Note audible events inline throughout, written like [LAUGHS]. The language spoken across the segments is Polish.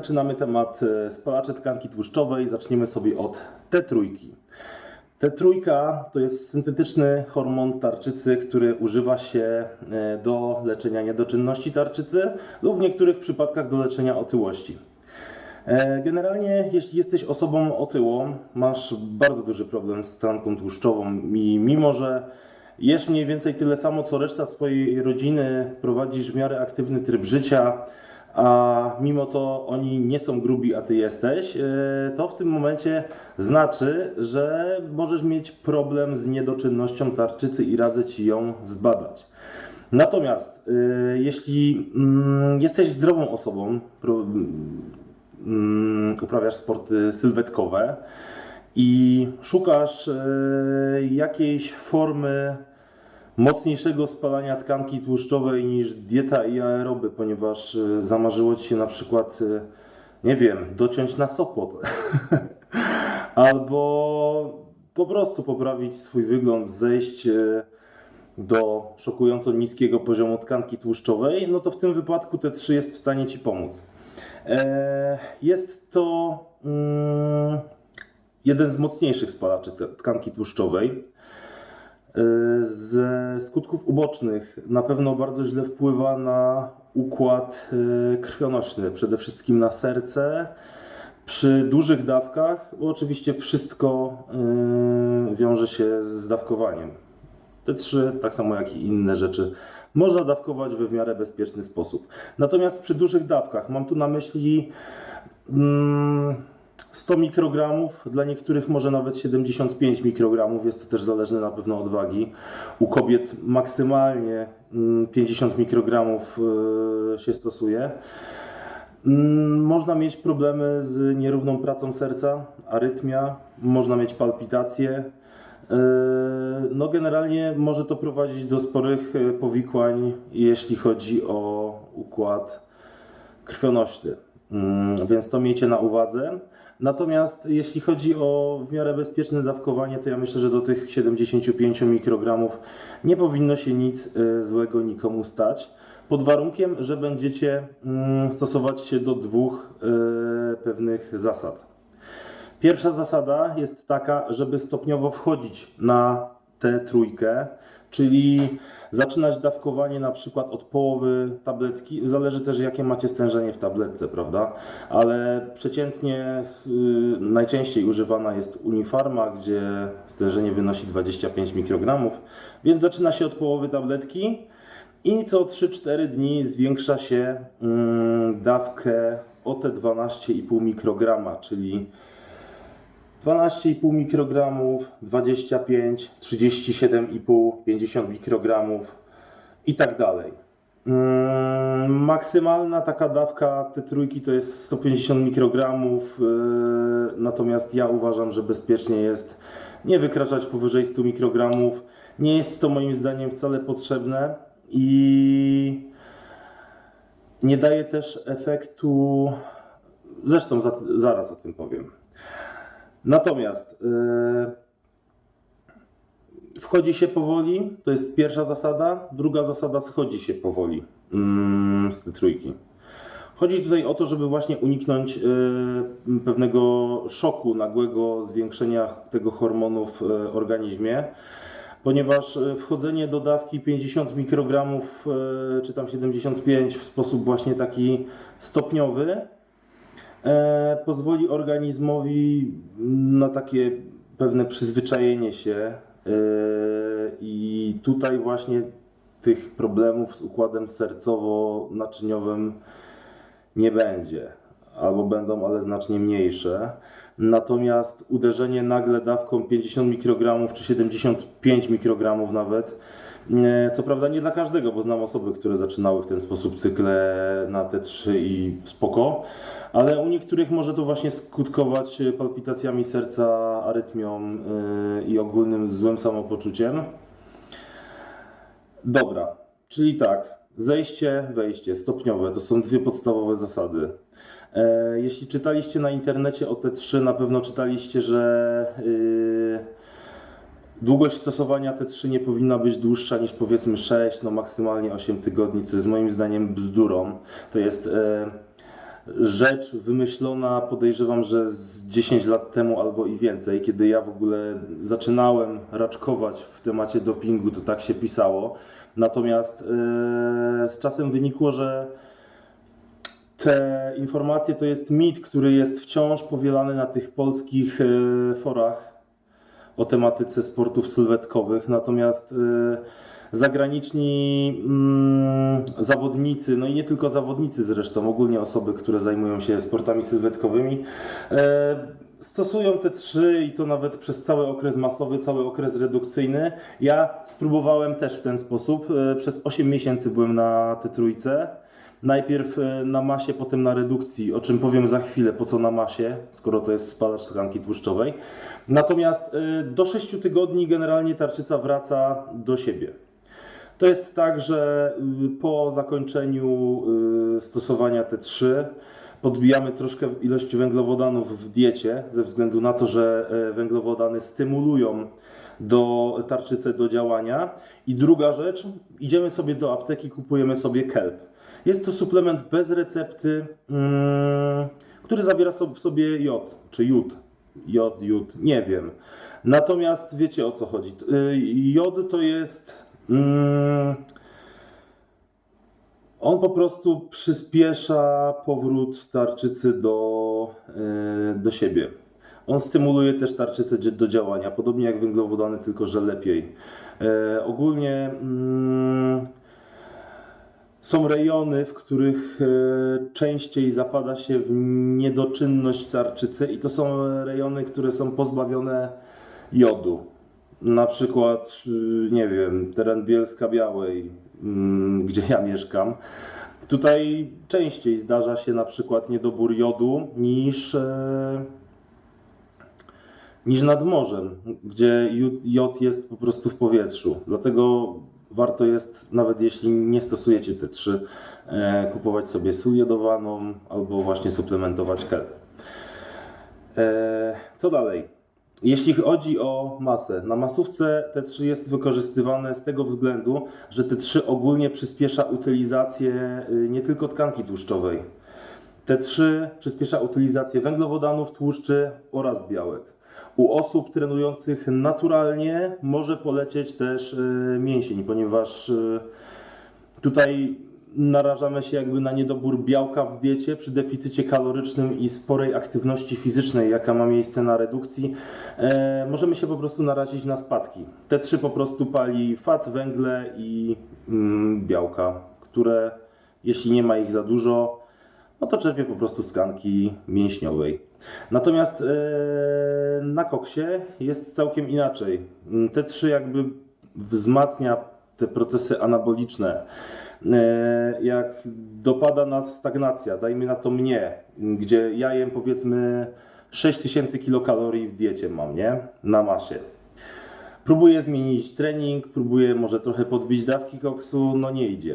zaczynamy temat e, spalacze tkanki tłuszczowej. Zaczniemy sobie od T3. T3 to jest syntetyczny hormon tarczycy, który używa się e, do leczenia niedoczynności tarczycy lub w niektórych przypadkach do leczenia otyłości. E, Generalnie, jeśli jesteś osobą otyłą, masz bardzo duży problem z tkanką tłuszczową i mimo, że jesz mniej więcej tyle samo co reszta swojej rodziny, prowadzisz w miarę aktywny tryb życia, a mimo to oni nie są grubi, a ty jesteś, e, to w tym momencie znaczy, że możesz mieć problem z niedoczynnością tarczycy i radzę ci ją zbadać. Natomiast e, jeśli mm, jesteś zdrową osobą, mm, uprawiasz sporty sylwetkowe i szukasz e, jakiejś formy mocniejszego spalania tkanki tłuszczowej niż dieta i aeroby, ponieważ e, zamarzyło ci się na przykład, e, nie wiem, dociąć na sopot. [LAUGHS] Albo po prostu poprawić swój wygląd, zejść e, do szokująco niskiego poziomu tkanki tłuszczowej, no to w tym wypadku T3 jest w stanie Ci pomóc. Jest to mm, jeden z mocniejszych spalaczy te- tkanki tłuszczowej. E, Ze skutków ubocznych na pewno bardzo źle wpływa na układ e, krwionośny, przede wszystkim na serce. Przy dużych dawkach, bo oczywiście wszystko e, wiąże się z dawkowaniem. Te trzy, tak samo jak i inne rzeczy, można dawkować we w miarę bezpieczny sposób. Natomiast przy dużych dawkach, mam tu na myśli mm, 100 mikrogramów, dla niektórych może nawet 75 mikrogramów, jest to też zależne na pewno od wagi. U kobiet maksymalnie mm, 50 mikrogramów y, się stosuje. Mm, Można mieć problemy z nierówną pracą serca, arytmia, można mieć palpitacje. Yy, No, generalnie może to prowadzić do sporych e, powikłań, jeśli chodzi o układ krwionośny. Mm, Więc to miejcie na uwadze. Natomiast jeśli chodzi o w miarę bezpieczne dawkowanie, to ja myślę, że do tych 75 mikrogramów nie powinno się nic e, złego nikomu stać. Pod warunkiem, że będziecie mm, stosować się do dwóch e, pewnych zasad. Pierwsza zasada jest taka, żeby stopniowo wchodzić na tę trójkę, czyli zaczynać dawkowanie na przykład od połowy tabletki. Zależy też jakie macie stężenie w tabletce, prawda? Ale przeciętnie y, najczęściej używana jest Unifarma, gdzie stężenie wynosi 25 mikrogramów, więc zaczyna się od połowy tabletki i co 3-4 dni zwiększa się mm, dawkę o te 12,5 mikrograma, czyli 12,5 mikrogramów, 25, 37,5, 50 mikrogramów i tak dalej. Mm, Maksymalna taka dawka te trójki to jest 150 mikrogramów, yy, natomiast ja uważam, że bezpiecznie jest nie wykraczać powyżej 100 mikrogramów. Nie jest to moim zdaniem wcale potrzebne i nie daje też efektu. Zresztą za, zaraz o tym powiem. Natomiast yy, wchodzi się powoli, to jest pierwsza zasada. Druga zasada, schodzi się powoli mm, z tej trójki. Chodzi tutaj o to, żeby właśnie uniknąć yy, pewnego szoku, nagłego zwiększenia tego hormonu w yy, organizmie, ponieważ yy, wchodzenie do dawki 50 mikrogramów yy, czy tam 75 w sposób właśnie taki stopniowy pozwoli organizmowi na takie pewne przyzwyczajenie się e, i tutaj właśnie tych problemów z układem sercowo-naczyniowym nie będzie, albo będą, ale znacznie mniejsze. Natomiast uderzenie nagle dawką 50 mikrogramów czy 75 mikrogramów nawet, e, co prawda nie dla każdego, bo znam osoby, które zaczynały w ten sposób cykle na te 3 i spoko, ale u niektórych może to właśnie skutkować palpitacjami serca, arytmią yy, i ogólnym złym samopoczuciem. Dobra, czyli tak, zejście, wejście stopniowe to są dwie podstawowe zasady. E, Jeśli czytaliście na internecie o te trzy, na pewno czytaliście, że yy, długość stosowania T3 nie powinna być dłuższa niż powiedzmy 6, no maksymalnie 8 tygodni, co jest moim zdaniem bzdurą. To jest e, rzecz wymyślona, podejrzewam, że z 10 lat temu albo i więcej, kiedy ja w ogóle zaczynałem raczkować w temacie dopingu, to tak się pisało. Natomiast e, z czasem wynikło, że te informacje to jest mit, który jest wciąż powielany na tych polskich e, forach o tematyce sportów sylwetkowych. Natomiast e, zagraniczni mm, zawodnicy, no i nie tylko zawodnicy zresztą, ogólnie osoby, które zajmują się sportami sylwetkowymi, e, stosują te trzy i to nawet przez cały okres masowy, cały okres redukcyjny. Ja spróbowałem też w ten sposób. Przez 8 miesięcy byłem na te trójce. Najpierw e, na masie, potem na redukcji, o czym powiem za chwilę, po co na masie, skoro to jest spalacz tkanki tłuszczowej. Natomiast e, do 6 tygodni generalnie tarczyca wraca do siebie. To jest tak, że y, po zakończeniu y, stosowania T3 podbijamy troszkę ilość węglowodanów w diecie, ze względu na to, że e, węglowodany stymulują do tarczycy do działania. I druga rzecz, idziemy sobie do apteki, kupujemy sobie kelp. Jest to suplement bez recepty, mm, który zawiera w sobie jod, czy jód. Jod, jód, nie wiem. Natomiast wiecie o co chodzi. Y, Jod to jest. Mm, on po prostu przyspiesza powrót tarczycy do, y, do siebie. On stymuluje też tarczycę do działania, podobnie jak węglowodany, tylko że lepiej. E, ogólnie mm, są rejony, w których e, częściej zapada się w niedoczynność tarczycy i to są rejony, które są pozbawione jodu. Na przykład, y, nie wiem, teren Bielska Białej, mm, gdzie ja mieszkam. Tutaj częściej zdarza się na przykład niedobór jodu niż, e, niż nad morzem, gdzie jod jest po prostu w powietrzu. Dlatego warto jest, nawet jeśli nie stosujecie te trzy, e, kupować sobie sól jodowaną albo właśnie suplementować kelp. E, Co dalej? Jeśli chodzi o masę, na masówce T3 jest wykorzystywane z tego względu, że T3 ogólnie przyspiesza utylizację y, nie tylko tkanki tłuszczowej. T3 przyspiesza utylizację węglowodanów, tłuszczy oraz białek. U osób trenujących naturalnie może polecieć też y, mięsień, ponieważ y, tutaj narażamy się jakby na niedobór białka w diecie przy deficycie kalorycznym i sporej aktywności fizycznej, jaka ma miejsce na redukcji. E, możemy się po prostu narazić na spadki. T3 po prostu pali fat, węgle i mm, białka, które jeśli nie ma ich za dużo, no to czerpie po prostu z tkanki mięśniowej. Natomiast e, na koksie jest całkiem inaczej. Mm, T3 jakby wzmacnia te procesy anaboliczne. E, Jak dopada nas stagnacja, dajmy na to mnie, gdzie ja jem powiedzmy 6000 kilokalorii w diecie mam, nie? Na masie. Próbuję zmienić trening, próbuję może trochę podbić dawki koksu, no nie idzie.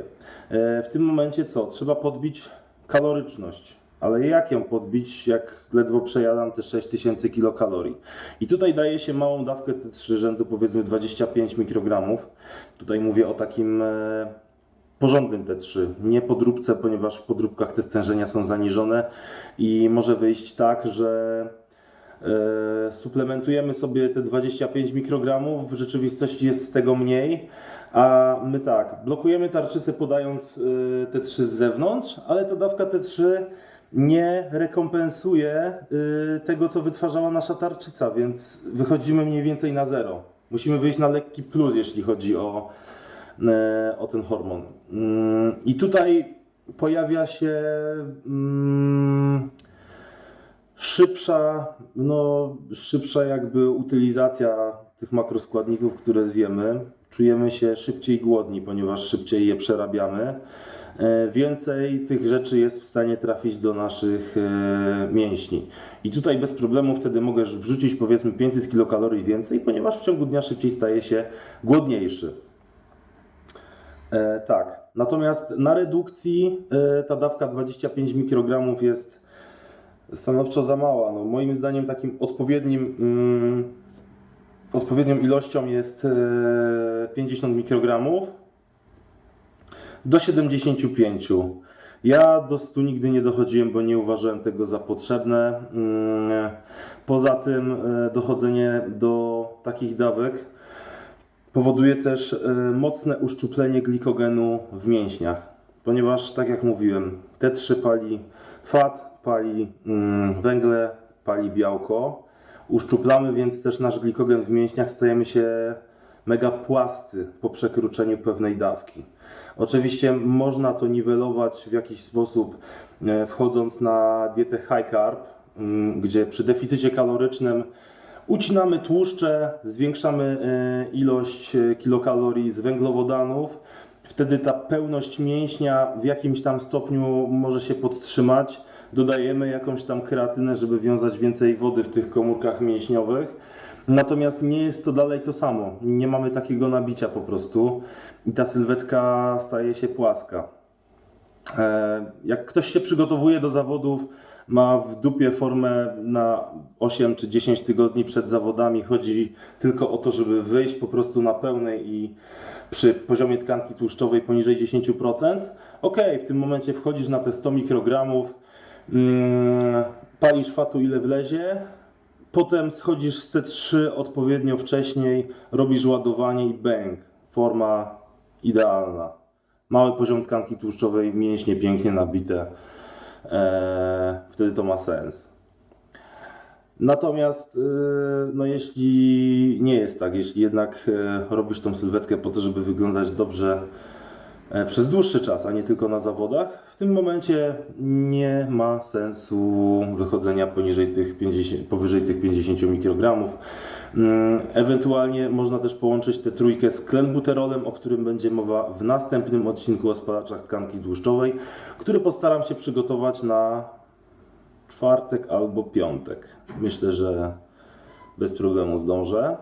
E, W tym momencie co? Trzeba podbić kaloryczność. Ale jak ją podbić, jak ledwo przejadam te 6000 kilokalorii? I tutaj daje się małą dawkę T3 rzędu powiedzmy 25 mikrogramów. Tutaj mówię o takim e, porządnym T3, nie podróbce, ponieważ w podróbkach te stężenia są zaniżone i może wyjść tak, że e, suplementujemy sobie te 25 mikrogramów, w rzeczywistości jest tego mniej, a my tak, blokujemy tarczycę podając e, T3 z zewnątrz, ale ta dawka T3 nie rekompensuje e, tego, co wytwarzała nasza tarczyca, więc wychodzimy mniej więcej na zero. Musimy wyjść na lekki plus, jeśli chodzi o, e, o ten hormon. Mm, I tutaj pojawia się mm, szybsza, no, szybsza jakby utylizacja tych makroskładników, które zjemy. Czujemy się szybciej głodni, ponieważ szybciej je przerabiamy. E, Więcej tych rzeczy jest w stanie trafić do naszych e, mięśni. I tutaj bez problemu wtedy mogę wrzucić powiedzmy 500 kilokalorii więcej, ponieważ w ciągu dnia szybciej staje się głodniejszy. E, tak. Natomiast na redukcji ta dawka 25 mikrogramów jest stanowczo za mała. No, moim zdaniem takim odpowiednim, mm, odpowiednią ilością jest e, 50 mikrogramów do 75. Ja do 100 nigdy nie dochodziłem, bo nie uważałem tego za potrzebne. Mm, Poza tym e, dochodzenie do takich dawek powoduje też e, mocne uszczuplenie glikogenu w mięśniach, ponieważ tak jak mówiłem, T3 pali fat, pali mm, węgle, pali białko. Uszczuplamy więc też nasz glikogen w mięśniach, stajemy się mega płascy po przekroczeniu pewnej dawki. Oczywiście można to niwelować w jakiś sposób, e, wchodząc na dietę high carb, mm, gdzie przy deficycie kalorycznym ucinamy tłuszcze, zwiększamy e, ilość e, kilokalorii z węglowodanów. Wtedy ta pełność mięśnia w jakimś tam stopniu może się podtrzymać. Dodajemy jakąś tam kreatynę, żeby wiązać więcej wody w tych komórkach mięśniowych. Natomiast nie jest to dalej to samo. Nie mamy takiego nabicia po prostu i ta sylwetka staje się płaska. E, Jak ktoś się przygotowuje do zawodów, ma w dupie formę na 8 czy 10 tygodni przed zawodami, chodzi tylko o to, żeby wyjść po prostu na pełnej i przy poziomie tkanki tłuszczowej poniżej 10%. Ok, w tym momencie wchodzisz na te 100 mikrogramów, mm, palisz fatu ile wlezie, potem schodzisz z T3 odpowiednio wcześniej, robisz ładowanie i bang, forma idealna. Mały poziom tkanki tłuszczowej, mięśnie pięknie nabite. Eee, wtedy to ma sens. Natomiast, e, no jeśli nie jest tak, jeśli jednak e, robisz tą sylwetkę po to, żeby wyglądać dobrze przez dłuższy czas, a nie tylko na zawodach, w tym momencie nie ma sensu wychodzenia poniżej tych 50, powyżej tych 50 mikrogramów. Mm, Ewentualnie można też połączyć tę trójkę z klenbuterolem, o którym będzie mowa w następnym odcinku o spalaczach tkanki tłuszczowej, który postaram się przygotować na czwartek albo piątek. Myślę, że bez problemu zdążę.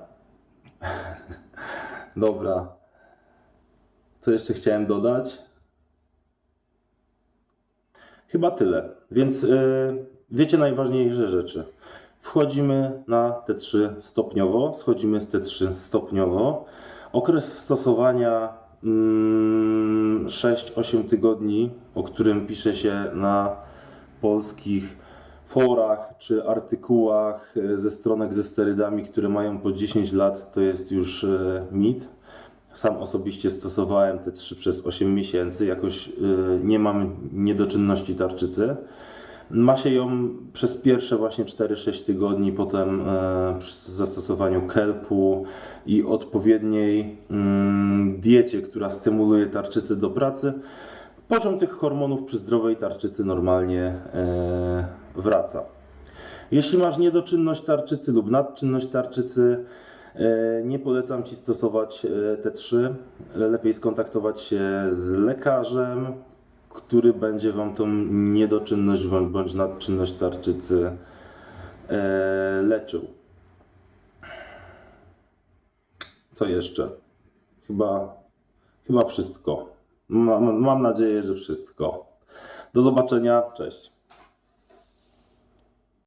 [LAUGHS] Dobra. Co jeszcze chciałem dodać? Chyba tyle. Więc yy, wiecie najważniejsze rzeczy. Wchodzimy na T3 stopniowo, schodzimy z T3 stopniowo. Okres stosowania mm, 6-8 tygodni, o którym pisze się na polskich forach czy artykułach e, ze stronek ze sterydami, które mają po 10 lat, to jest już e, mit. Sam osobiście stosowałem te 3 przez 8 miesięcy, jakoś e, nie mam niedoczynności tarczycy. Ma się ją przez pierwsze właśnie 4-6 tygodni, potem e, przy zastosowaniu kelpu i odpowiedniej mm, diecie, która stymuluje tarczycę do pracy, poziom tych hormonów przy zdrowej tarczycy normalnie e, wraca. Jeśli masz niedoczynność tarczycy lub nadczynność tarczycy, nie polecam Ci stosować e, te trzy. Lepiej skontaktować się z lekarzem, który będzie Wam tą niedoczynność bądź- nadczynność tarczycy e, leczył. Co jeszcze? Chyba, chyba wszystko. Mam, mam nadzieję, że wszystko. Do zobaczenia. Cześć.